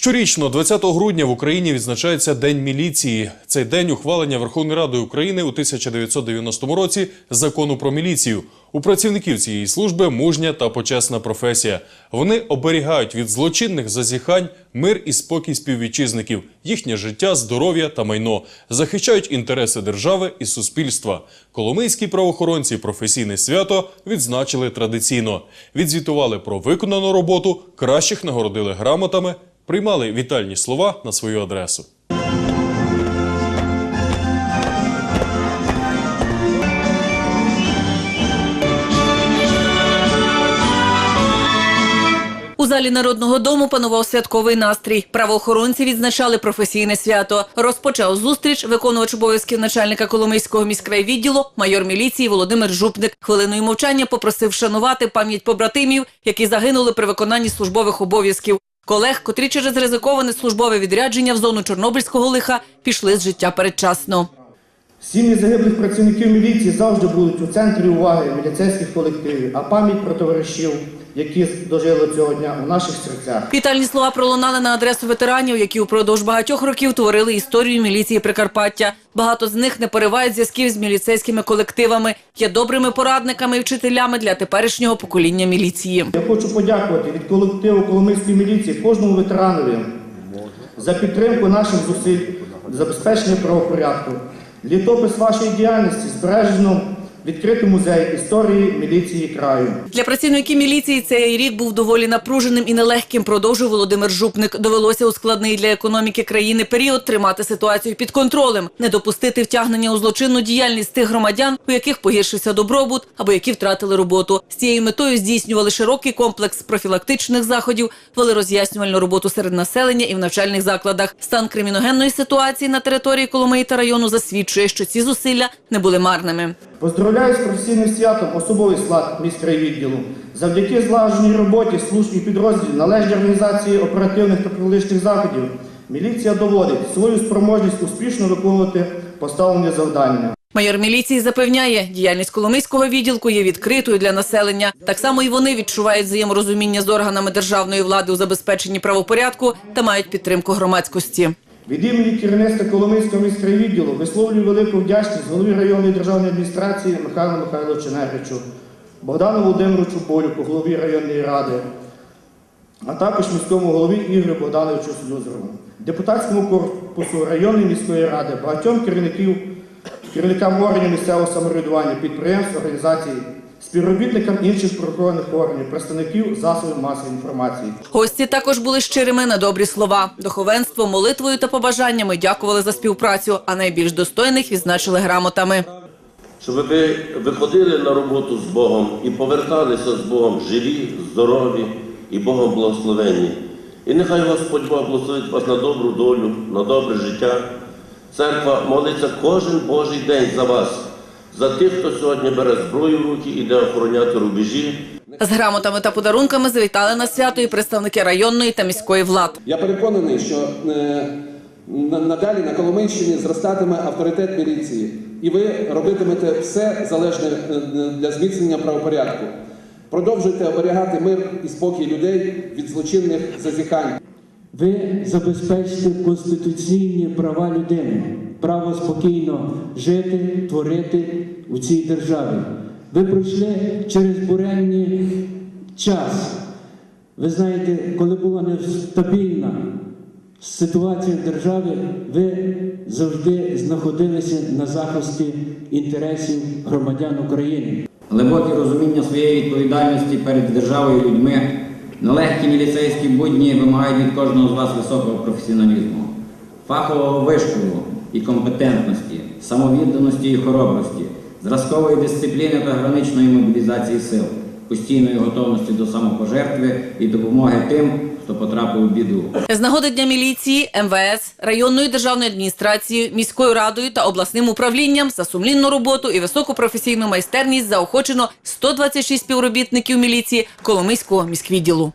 Щорічно, 20 грудня, в Україні відзначається День міліції. Цей день ухвалення Верховної Ради України у 1990 році закону про міліцію. У працівників цієї служби мужня та почесна професія. Вони оберігають від злочинних зазіхань мир і спокій співвітчизників, їхнє життя, здоров'я та майно, захищають інтереси держави і суспільства. Коломийські правоохоронці професійне свято відзначили традиційно. Відзвітували про виконану роботу, кращих нагородили грамотами, приймали вітальні слова на свою адресу. У залі народного дому панував святковий настрій. Правоохоронці відзначали професійне свято. Розпочав зустріч виконувач обов'язків начальника Коломийського міськрайвідділу, майор міліції Володимир Жупник. Хвилиною мовчання попросив вшанувати пам'ять побратимів, які загинули при виконанні службових обов'язків. Колег, котрі через ризиковане службове відрядження в зону Чорнобильського лиха пішли з життя передчасно. Сім'ї загиблих працівників міліції завжди будуть у центрі уваги міліцейських колективів, а пам'ять про товаришів, які дожили цього дня у наших серцях. Вітальні слова пролунали на адресу ветеранів, які упродовж багатьох років творили історію міліції Прикарпаття. Багато з них не поривають зв'язків з міліцейськими колективами, є добрими порадниками і вчителями для теперішнього покоління міліції. Я хочу подякувати від колективу Коломийської міліції кожному ветеранові за підтримку наших зусиль забезпечення правопорядку. Літопис вашої діяльності збережено відкритий музей історії міліції краю. Для працівників міліції цей рік був доволі напруженим і нелегким. Продовжив Володимир Жупник. Довелося у складний для економіки країни період тримати ситуацію під контролем, не допустити втягнення у злочинну діяльність тих громадян, у яких погіршився добробут або які втратили роботу. З цією метою здійснювали широкий комплекс профілактичних заходів, вели роз'яснювальну роботу серед населення і в навчальних закладах. Стан криміногенної ситуації на території Коломиї та району засвідчує, що ці зусилля не були марними. Поздравляю з професійним святом особовий склад міськрайвідділу. Завдяки злагодженій роботі служб і підрозділів належній організації оперативних та практичних заходів міліція доводить свою спроможність успішно виконувати поставлені завдання. Майор міліції запевняє, діяльність Коломийського відділку є відкритою для населення. Так само і вони відчувають взаєморозуміння з органами державної влади у забезпеченні правопорядку та мають підтримку громадськості. Від імені керівництва Коломийського міськрайвідділу висловлюю велику вдячність голові районної державної адміністрації Михайлу Михайловичу Негричу, Богдану Володимировичу Болюку, голові районної ради, а також міському голові Ігорю Богдановичу Слюзерову, депутатському корпусу районної міської ради, багатьом керівників, керівникам органів місцевого самоврядування, підприємств, організацій, співробітникам інших правоохоронних органів, представників засобів масової інформації. Гості також були щирими на добрі слова. Духовенство, молитвою та побажаннями дякували за співпрацю, а найбільш достойних відзначили грамотами. щоб ви виходили на роботу з Богом і поверталися з Богом живі, здорові і Богом благословенні. І нехай Господь Бог благословить вас на добру долю, на добре життя. Церква молиться кожен Божий день за вас, за тих, хто сьогодні бере зброю в руки і йде охороняти рубежі. З грамотами та подарунками завітали на свято і представники районної та міської влад. Я переконаний, що е, надалі на Коломийщині зростатиме авторитет міліції, і ви робитимете все залежне е, для зміцнення правопорядку. Продовжуйте оберігати мир і спокій людей від злочинних зазіхань. Ви забезпечите конституційні права людини, право спокійно жити, творити у цій державі. Ви пройшли через буренний час. Ви знаєте, коли була нестабільна ситуація в державі, ви завжди знаходилися на захисті інтересів громадян України. глибоке розуміння своєї відповідальності перед державою і людьми, нелегкі міліцейські будні вимагають від кожного з вас високого професіоналізму, фахового вишколу і компетентності, самовідданості і хоробрості, зразкової дисципліни та граничної мобілізації сил, постійної готовності до самопожертви і допомоги тим, хто потрапив у біду. З нагоди Дня міліції, МВС, районною державною адміністрацією, міською радою та обласним управлінням за сумлінну роботу і високу професійну майстерність заохочено 126 співробітників міліції Коломийського міськвідділу.